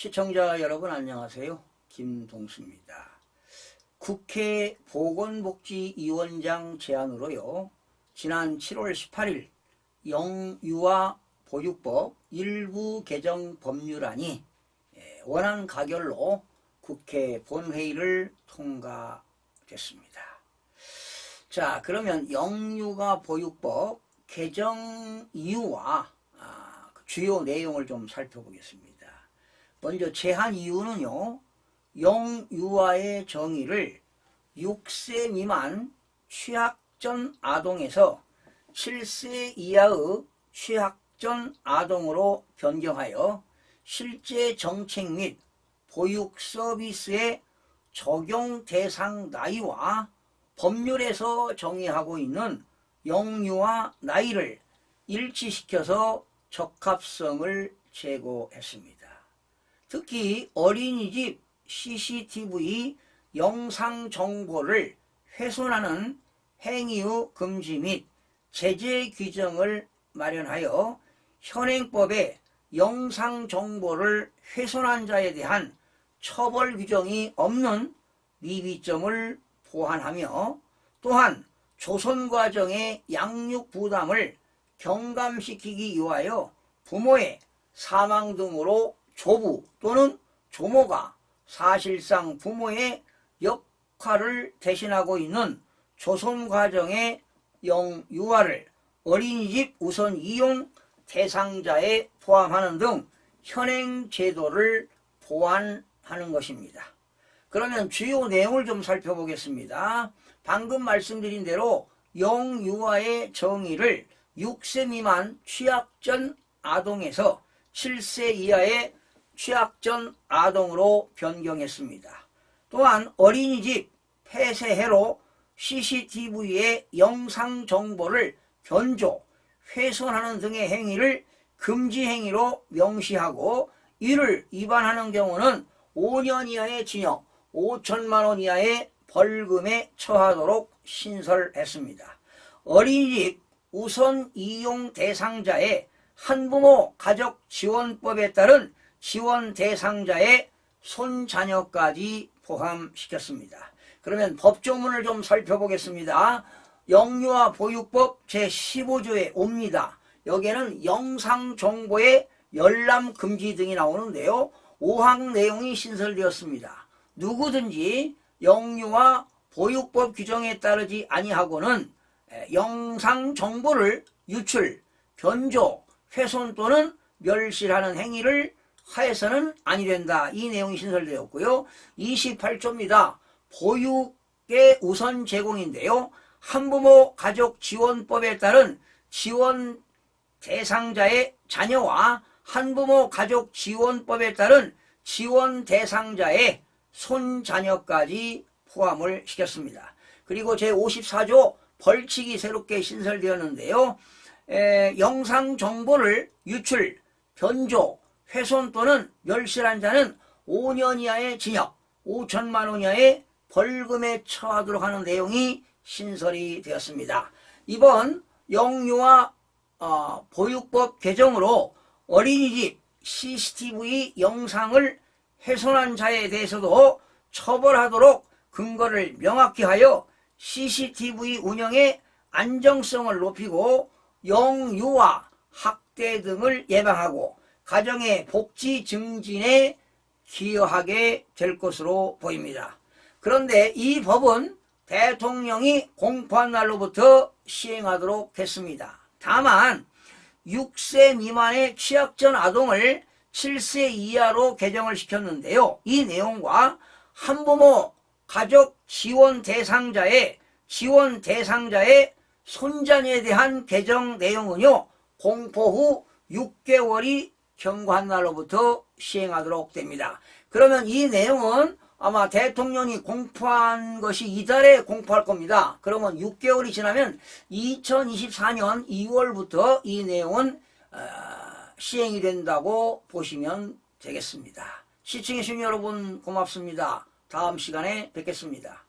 시청자 여러분 안녕하세요. 김동수입니다. 국회 보건복지위원장 제안으로요. 지난 7월 18일 영유아 보육법 일부 개정 법률안이 예, 원안 가결로 국회 본회의를 통과됐습니다. 자, 그러면 영유아 보육법 개정 이유와 아, 그 주요 내용을 좀 살펴보겠습니다. 먼저 제한 이유는요, 영유아의 정의를 6세 미만 취학전 아동에서 7세 이하의 취학전 아동으로 변경하여 실제 정책 및 보육 서비스의 적용 대상 나이와 법률에서 정의하고 있는 영유아 나이를 일치시켜서 적합성을 제고했습니다. 특히 어린이집 CCTV 영상 정보를 훼손하는 행위의 금지 및 제재 규정을 마련하여 현행법에 영상 정보를 훼손한 자에 대한 처벌 규정이 없는 미비점을 보완하며 또한 조선 과정의 양육 부담을 경감시키기 위하여 부모의 사망 등으로 조부 또는 조모가 사실상 부모의 역할을 대신하고 있는 조선 과정의 영유아를 어린이집 우선 이용 대상자에 포함하는 등 현행 제도를 보완하는 것입니다. 그러면 주요 내용을 좀 살펴보겠습니다. 방금 말씀드린 대로 영유아의 정의를 6세 미만 취약전 아동에서 7세 이하의 취약전 아동으로 변경했습니다. 또한 어린이집 폐쇄해로 CCTV의 영상 정보를 변조, 훼손하는 등의 행위를 금지 행위로 명시하고 이를 위반하는 경우는 5년 이하의 징역, 5천만 원 이하의 벌금에 처하도록 신설했습니다. 어린이집 우선 이용 대상자의 한부모 가족 지원법에 따른 지원 대상자의 손자녀까지 포함시켰습니다. 그러면 법조문을 좀 살펴보겠습니다. 영유아 보육법 제15조에 옵니다. 여기에는 영상 정보의 열람 금지 등이 나오는데요. 5항 내용이 신설되었습니다. 누구든지 영유아 보육법 규정에 따르지 아니하고는 영상 정보를 유출, 변조, 훼손 또는 멸실하는 행위를 하에서는 아니 된다. 이 내용이 신설되었고요. 28조입니다. 보육의 우선 제공인데요. 한부모 가족 지원법에 따른 지원 대상자의 자녀와 한부모 가족 지원법에 따른 지원 대상자의 손자녀까지 포함을 시켰습니다. 그리고 제54조 벌칙이 새롭게 신설되었는데요. 에, 영상 정보를 유출, 변조, 훼손 또는 멸실한 자는 5년 이하의 징역, 5천만 원 이하의 벌금에 처하도록 하는 내용이 신설이 되었습니다. 이번 영유아 어, 보육법 개정으로 어린이집 CCTV 영상을 훼손한 자에 대해서도 처벌하도록 근거를 명확히 하여 CCTV 운영의 안정성을 높이고 영유아 학대 등을 예방하고 가정의 복지 증진에 기여하게 될 것으로 보입니다. 그런데 이 법은 대통령이 공포한 날로부터 시행하도록 했습니다. 다만 6세 미만의 취약전 아동을 7세 이하로 개정을 시켰는데요. 이 내용과 한부모 가족 지원 대상자의 지원 대상자의 손자녀에 대한 개정 내용은요. 공포 후 6개월이 경과한 날로부터 시행하도록 됩니다. 그러면 이 내용은 아마 대통령이 공포한 것이 이달에 공포할 겁니다. 그러면 6개월이 지나면 2024년 2월부터 이 내용은 어, 시행이 된다고 보시면 되겠습니다. 시청해주신 여러분 고맙습니다. 다음 시간에 뵙겠습니다.